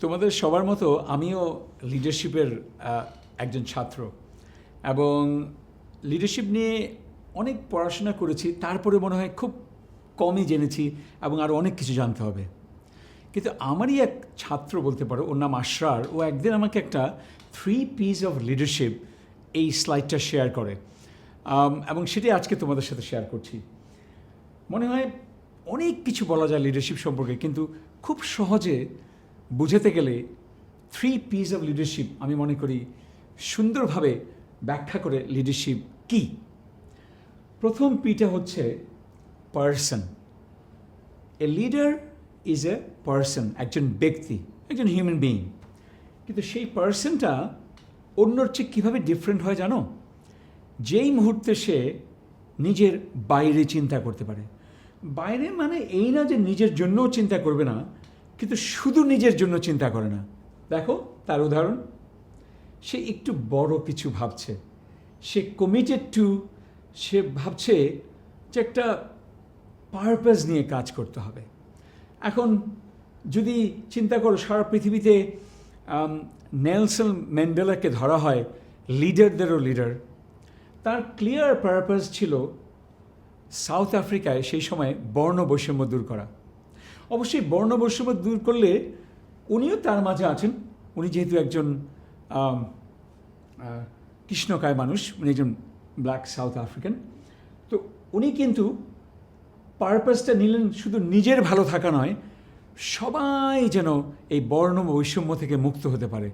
তোমাদের সবার মতো আমিও লিডারশিপের একজন ছাত্র। এবং লিডারশিপ নিয়ে অনেক পড়াশোনা করেছি, তারপরে মনে হয় খুব কমই জেনেছি এবং আরও অনেক কিছু জানতে হবে। কিন্তু আমারই এক ছাত্র বলতে পারো, ওর নাম আশরার, ও একদিন আমাকে একটা থ্রি পিস অফ লিডারশিপ এই স্লাইডটা শেয়ার করে। এবং সেটাই আজকে তোমাদের সাথে শেয়ার করছি। মনে হয় অনেক কিছু বলা যায় লিডারশিপ সম্পর্কে, কিন্তু খুব সহজে বুঝাতে গেলে থ্রি পিস অফ লিডারশিপ আমি মনে করি, সুন্দরভাবে ব্যাখ্যা করে লিডারশিপ কি? প্রথম পিটা হচ্ছে person a leader is a person একজন ব্যক্তি, একজন হিউম্যান বিইং কিন্তু সেই পার্সনটা অন্যর চেয়ে কীভাবে ডিফারেন্ট হয় জানো? যেই মুহূর্তে সে নিজের বাইরে চিন্তা করতে পারে। বাইরে মানে এই না যে নিজের জন্যও চিন্তা করবে না কিন্তু শুধু নিজের জন্য চিন্তা করে না। দেখো, তার উদাহরণ। সে একটু বড় কিছু ভাবছে। সে কমিটেড টু সে ভাবছে যে একটা পারপাস নিয়ে কাজ করতে হবে। এখন যদি চিন্তা করো, সারা পৃথিবীতে নেলসন ম্যান্ডেলাকে ধরা হয়, লিডারদেরও লিডার। তার ক্লিয়ার পারপাস ছিল সাউথ আফ্রিকায় সেই সময় বর্ণ বৈষম্য দূর করা। অবশ্যই বর্ণ বৈষম্য দূর করলে উনিও তার মাঝে আছেন। উনি যেহেতু একজন কৃষ্ণকায় মানুষ, উনি একজন ব্ল্যাক সাউথ আফ্রিকান তো উনি কিন্তু পারপাসটা নিলেন শুধু নিজের ভালো থাকা নয়, সবাই যেন এই বর্ণ বৈষম্য থেকে মুক্ত হতে পারে,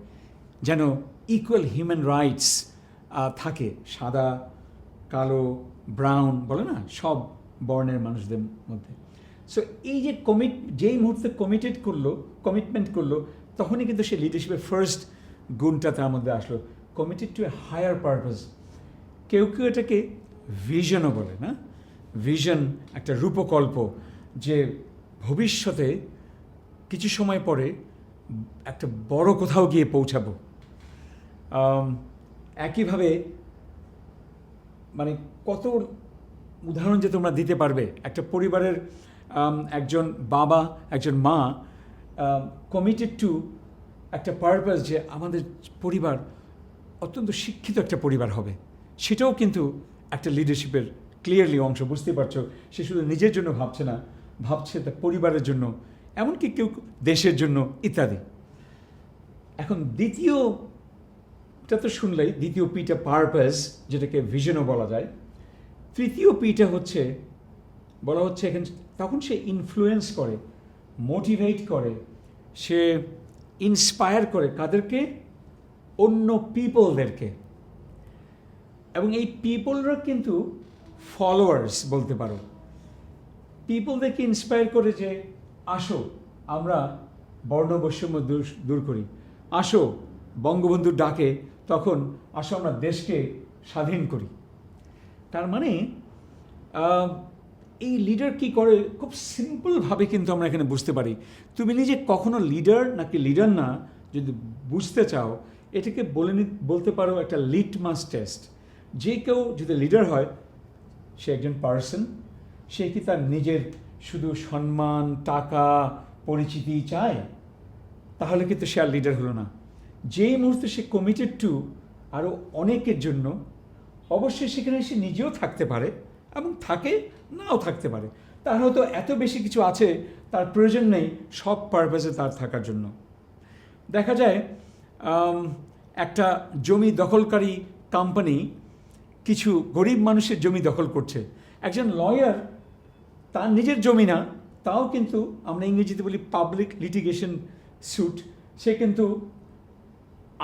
যেন ইকুয়াল হিউম্যান রাইটস থাকে। সাদা, কালো ব্রাউন বলে না, সব বর্ণের মানুষদের মধ্যে। সো এই যে কমিট যেই মুহূর্তে কমিটেড করল কমিটমেন্ট করল, তখনই কিন্তু সে লিডারশিপের ফার্স্ট গুণটা তার মধ্যে আসলো। Committed to a higher purpose কেউ কেউ এটাকে ভিশনও বলে, না? ভিশন একটা রূপকল্প যে ভবিষ্যতে কিছু সময় পরে একটা বড় কোথাও গিয়ে পৌঁছাবো। একইভাবে মানে কত উদাহরণ যে তোমরা দিতে পারবে, একটা পরিবারের একজন বাবা, একজন মা কমিটেড টু একটা পারপাস যে আমাদের পরিবার অত্যন্ত শিক্ষিত একটা পরিবার হবে। সেটাও কিন্তু একটা লিডারশিপের ক্লিয়ারলি অংশ বুঝতে পারছ? সে শুধু নিজের জন্য ভাবছে না, ভাবছে তার পরিবারের জন্য, এমনকি কেউ দেশের জন্য ইত্যাদি। এখন দ্বিতীয়টা তো শুনলেই, দ্বিতীয় পিটা পারপাস যেটাকে ভিশনও বলা যায়। তৃতীয় পিটা হচ্ছে, বলা হচ্ছে এখানে তখন সে ইনফ্লুয়েন্স করে মোটিভেট করে, সে ইন্সপায়ার করে কাদেরকে, অন্য পিপলদেরকে এবং এই পিপলরা কিন্তু ফলোয়ার্স বলতে পারো। পিপলদেরকে ইন্সপায়ার করে যে, আসো, আমরা বর্ণ বৈষম্য দূর দূর করি। আসো, বঙ্গবন্ধু ডাকে, তখন আসো আমরা দেশকে স্বাধীন করি। তার মানে এই লিডার কি করে? খুব সিম্পলভাবে কিন্তু আমরা এখানে বুঝতে পারি। তুমি নিজে কখনো লিডার নাকি লিডার না যদি বুঝতে চাও, এটাকে বলে বলতে পারো একটা লিটমাস টেস্ট যে কেউ যদি লিডার হয়, সে একজন পার্সন সে কি তার নিজের শুধু সম্মান, টাকা, পরিচিতি চায়? তাহলে কিন্তু সে আর লিডার হলো না। যেই মুহূর্তে সে কমিটেড টু আরও অনেকের জন্য, অবশ্যই সেখানে সে নিজেও থাকতে পারে। এবং থাকে, নাও থাকতে পারে। তার হয়তো এত বেশি কিছু আছে, তার প্রয়োজন নেই, সব পারপাসে তার থাকার জন্য। দেখা যায় একটা জমি দখলকারী কোম্পানি কিছু গরিব মানুষের জমি দখল করছে। একজন লয়ার তার নিজের জমি না, তাও কিন্তু আমরা ইংরেজিতে বলি পাবলিক লিটিগেশন স্যুট সে কিন্তু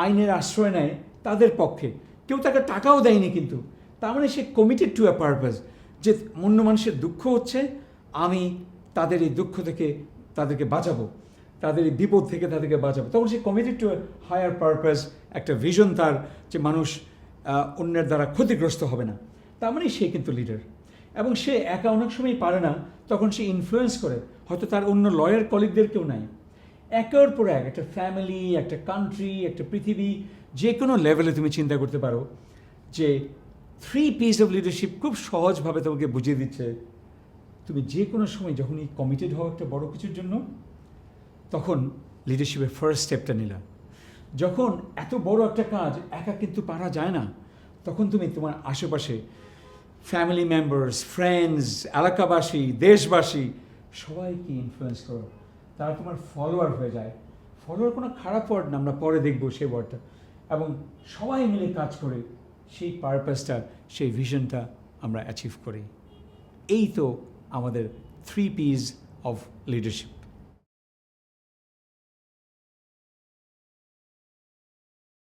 আইনের আশ্রয় নেয় তাদের পক্ষে। কেউ তাকে টাকাও দেয়নি কিন্তু। তার মানে সে কমিটেড টু এ পারপাস যে অন্য মানুষের দুঃখ হচ্ছে, আমি তাদের এই দুঃখ থেকে তাদেরকে বাঁচাবো, তাদের এই বিপদ থেকে তাদেরকে বাঁচাবো। তখন সে কমিটেড টু হায়ার পারপাস একটা ভিশন তার যে মানুষ অন্যের দ্বারা ক্ষতিগ্রস্ত হবে না। তার মানে সে কিন্তু লিডার এবং সে একা অনেক সময় পারে না, তখন সে ইনফ্লুয়েন্স করে। হয়তো তার অন্য লয়ার কলিগদের কেউ নাই। একের পর এক একটা ফ্যামিলি একটা কান্ট্রি একটা পৃথিবী, যে কোনো লেভেলে তুমি চিন্তা করতে পারো যে থ্রি পিস অফ লিডারশিপ খুব সহজভাবে তোমাকে বুঝিয়ে দিচ্ছে। তুমি যে কোনো সময় যখনই কমিটেড হও একটা বড় কিছুর জন্য, তখন লিডারশিপের ফার্স্ট স্টেপটা নিলা। যখন এত বড় একটা কাজ একা কিন্তু পারা যায় না, তখন তুমি তোমার আশেপাশে ফ্যামিলি মেম্বার্স ফ্রেন্ডস এলাকাবাসী, দেশবাসী সবাইকে ইনফ্লুয়েন্স করো। তারা তোমার ফলোয়ার হয়ে যায়। ফলোয়ার কোনো খারাপ ওয়ার্ড না, আমরা পরে দেখব সেই ওয়ার্ডটা এবং সবাই মিলে কাজ করে সেই পারপাসটা সেই ভিশনটা আমরা অ্যাচিভ করি। এই তো আমাদের থ্রি পিস অফ লিডারশিপ